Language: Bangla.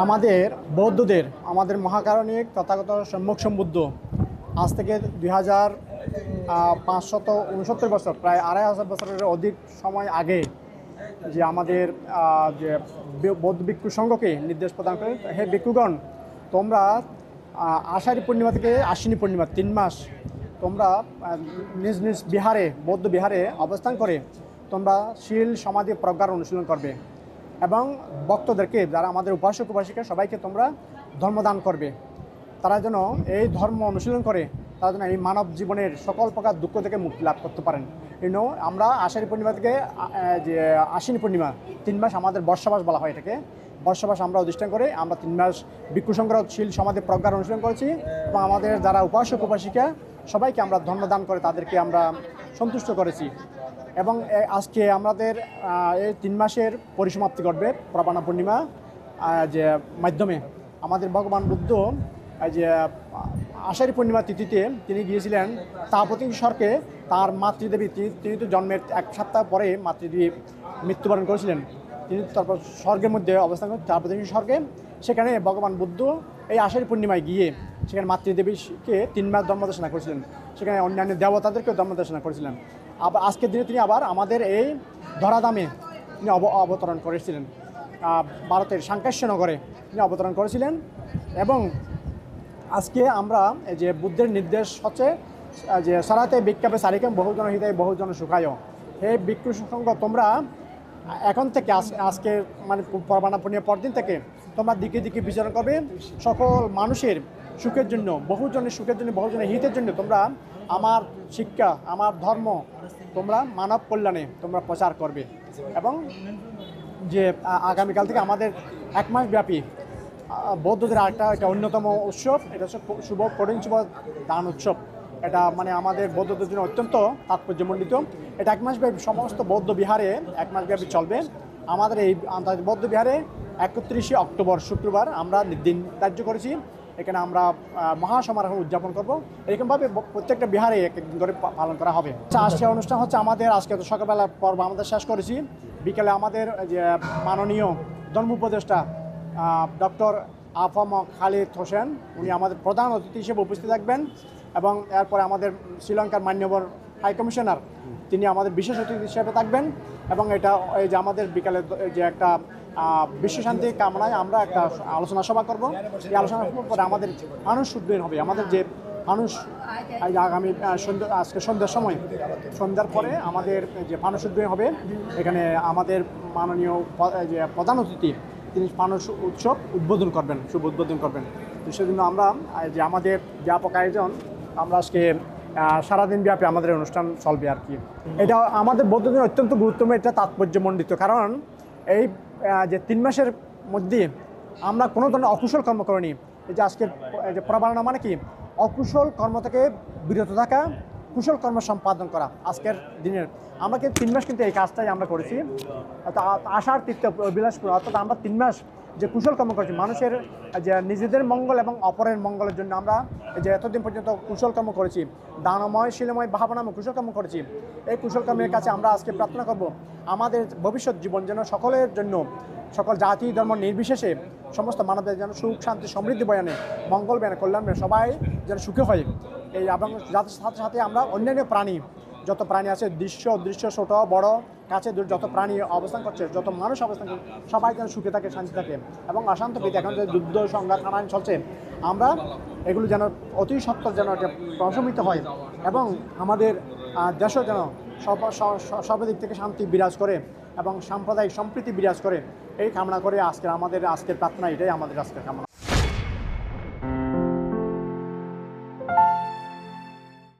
আমাদের বৌদ্ধদের, আমাদের মহাকারণিক তথাগত সম্মুখ সম্বুদ্ধ আজ থেকে দুই হাজার পাঁচশত উনসত্তর বছর, প্রায় আড়াই হাজার বছরের অধিক সময় আগে যে আমাদের যে বৌদ্ধ ভিক্ষু সংঘকে নির্দেশ প্রদান করে, হে ভিক্ষুগণ, তোমরা আষাঢ়ী পূর্ণিমা থেকে আশ্বিনী পূর্ণিমা, তিন মাস তোমরা নিজ নিজ বিহারে, বৌদ্ধ বিহারে অবস্থান করে তোমরা শীল সমাধি প্রজ্ঞার অনুশীলন করবে। এবং ভক্তদেরকে, যারা আমাদের উপাসক উপাসিকা, সবাইকে তোমরা ধর্মদান করবে। তারা যেন এই ধর্ম অনুশীলন করে, তারা যেন এই মানব জীবনের সকল প্রকার দুঃখ থেকে মুক্তি লাভ করতে পারেন। ইউন আমরা আষাঢ়ী পূর্ণিমা থেকে যে আশ্বিনী পূর্ণিমা, তিন মাস আমাদের বর্ষাবাস বলা হয় এটাকে। বর্ষাবাস আমরা অধিষ্ঠান করে, আমরা তিন মাস ভিক্ষু সংগ্রহশীল সমাধি প্রজ্ঞার অনুশীলন করেছি এবং আমাদের যারা উপাসক উপাসিকা, সবাইকে আমরা ধর্মদান করে তাদেরকে আমরা সন্তুষ্ট করেছি। এবং আজকে আমাদের এই তিন মাসের পরিসমাপ্তি ঘটবে প্রবানা পূর্ণিমা যে মাধ্যমে। আমাদের ভগবান বুদ্ধ যে, আষাঢ়ী পূর্ণিমা তিথিতে তিনি গিয়েছিলেন তাপতি স্বর্গে তার মাতৃদেবী তিনি তো জন্মের এক সপ্তাহ পরে মাতৃদেবী মৃত্যুবরণ করেছিলেন। তিনি তারপর স্বর্গের মধ্যে অবস্থান করেন তাপতি স্বর্গে সেখানে ভগবান বুদ্ধ এই আষাঢ়ী পূর্ণিমায় গিয়ে সেখানে মাতৃদেবীকে তিন মাস ধর্মদেশনা করেছিলেন। সেখানে অন্যান্য দেবতাদেরকেও ধর্মদেশনা করেছিলেন। আবার আজকের দিনে তিনি আবার আমাদের এই ধরাধামে তিনি অব- অবতরণ করেছিলেন। ভারতের সাংকাশ্য নগরে তিনি অবতরণ করেছিলেন এবং আজকে আমরা যে বুদ্ধের নির্দেশ হচ্ছে যে সারাতে বিক্ষাপে সারিকাম বহুজন হৃদয় বহুজন সুখায়। হে সংঘ তোমরা এখন থেকে আজ- আজকে মানে পরবানা পূর্ণিমার পরদিন থেকে তোমরা দিকে দিকে বিচরণ করবে। সকল মানুষের সুখের জন্য, বহুজনের সুখের জন্য, বহুজনের হিতের জন্য তোমরা আমার শিক্ষা, আমার ধর্ম তোমরা মানব কল্যাণে তোমরা প্রচার করবে। এবং যে আগামীকাল থেকে আমাদের এক মাস ব্যাপী বৌদ্ধদের একটা একটা অন্যতম উৎসব, এটা হচ্ছে শুভ কঠিন শুভ দান উৎসব। এটা মানে আমাদের বৌদ্ধদের জন্য অত্যন্ত তাৎপর্যমণ্ডিত। এটা এক মাস ব্যাপী সমস্ত বৌদ্ধ বিহারে এক মাস ব্যাপী চলবে। আমাদের এই আন্তর্জাতিক বৌদ্ধ বিহারে একত্রিশে অক্টোবর শুক্রবার আমরা দিন ধার্য করেছি। এখানে আমরা মহাসমারোহ উদযাপন করব। এরকমভাবে প্রত্যেকটা বিহারে এক একদিন করে পালন করা হবে। আচ্ছা, আজকে অনুষ্ঠান হচ্ছে আমাদের আজকে তো সকালবেলা পর্ব আমাদের শেষ করেছি। বিকেলে আমাদের যে মাননীয় ধর্ম উপদেষ্টা ডক্টর আফম খালিদ হোসেন উনি আমাদের প্রধান অতিথি হিসেবে উপস্থিত থাকবেন এবং এরপরে আমাদের শ্রীলঙ্কার মান্যবর হাই কমিশনার তিনি আমাদের বিশেষ অতিথি হিসেবে থাকবেন। এবং এটা এই যে আমাদের বিকালে যে একটা বিশ্বশান্তি কামনায় আমরা একটা আলোচনা সভা করব। এই আলোচনা পরে আমাদের মানুষ সুদৃঢ় হবে। আমাদের যে মানুষ আগামী সন্ধ্যা, আজকে সন্ধ্যার সময়, সন্ধ্যার পরে আমাদের যে মানুষ উদ্যোগ হবে, এখানে আমাদের মাননীয় যে প্রধান অতিথি, তিনি মানুষ উৎসব উদ্বোধন করবেন, শুভ উদ্বোধন করবেন। তো সেজন্য আমরা যে আমাদের ব্যাপক আয়োজন, আমরা আজকে সারাদিন ব্যাপী আমাদের অনুষ্ঠান চলবে আর কি। এটা আমাদের বৌদ্ধদের অত্যন্ত গুরুত্বপূর্ণ, এটা তাৎপর্যমণ্ডিত। কারণ এই যে তিন মাসের মধ্যে আমরা কোনো ধরনের অকুশল কর্ম করিনি। এই যে আজকের যে প্রবারণা মানে কি? অকুশল কর্ম থেকে বিরত থাকা, কুশল কর্ম সম্পাদন করা আজকের দিনের। আমরা কিন্তু তিন মাস কিন্তু এই কাজটাই আমরা করেছি। আশার তীর্থ বিলাস অর্থাৎ আমরা তিন মাস যে কুশল কর্ম করেছি, মানুষের, যে নিজেদের মঙ্গল এবং অপরের মঙ্গলের জন্য আমরা যে এতদিন পর্যন্ত কুশল কর্ম করেছি, দানময়, শিলময়, ভাবনাময় কুশল কর্ম করেছি, এই কুশল কর্মের কাছে আমরা আজকে প্রার্থনা করব, আমাদের ভবিষ্যৎ জীবন যেন সকলের জন্য, সকল জাতি, ধর্ম নির্বিশেষে সমস্ত মানবদের যেন সুখ, শান্তি, সমৃদ্ধি বয়ানে, মঙ্গল বয়ানে, কল্যাণ বয়ানে সবাই যেন সুখে হয়। এই এবং সাথে সাথে আমরা অন্যান্য প্রাণী যত প্রাণী আছে, দৃশ্য অদৃশ্য ছোট, বড় কাছে দূর যত প্রাণী অবস্থান করছে, যত মানুষ অবস্থান করছে, সবাই যেন সুখে থাকে শান্তি থাকে এবং অশান্ত প্রীতি এখন যে যুদ্ধ, সংঘাত, হানাহানি চলছে, আমরা এগুলো যেন অতি সত্তর যেন প্রশমিত হয় এবং আমাদের দেশও যেন সর্বদিক থেকে শান্তি বিরাজ করে এবং সাম্প্রদায়িক সম্প্রীতি বিরাজ করে। এই কামনা করে আজকের আমাদের, আজকের প্রার্থনা এটাই আমাদের আজকের কামনা।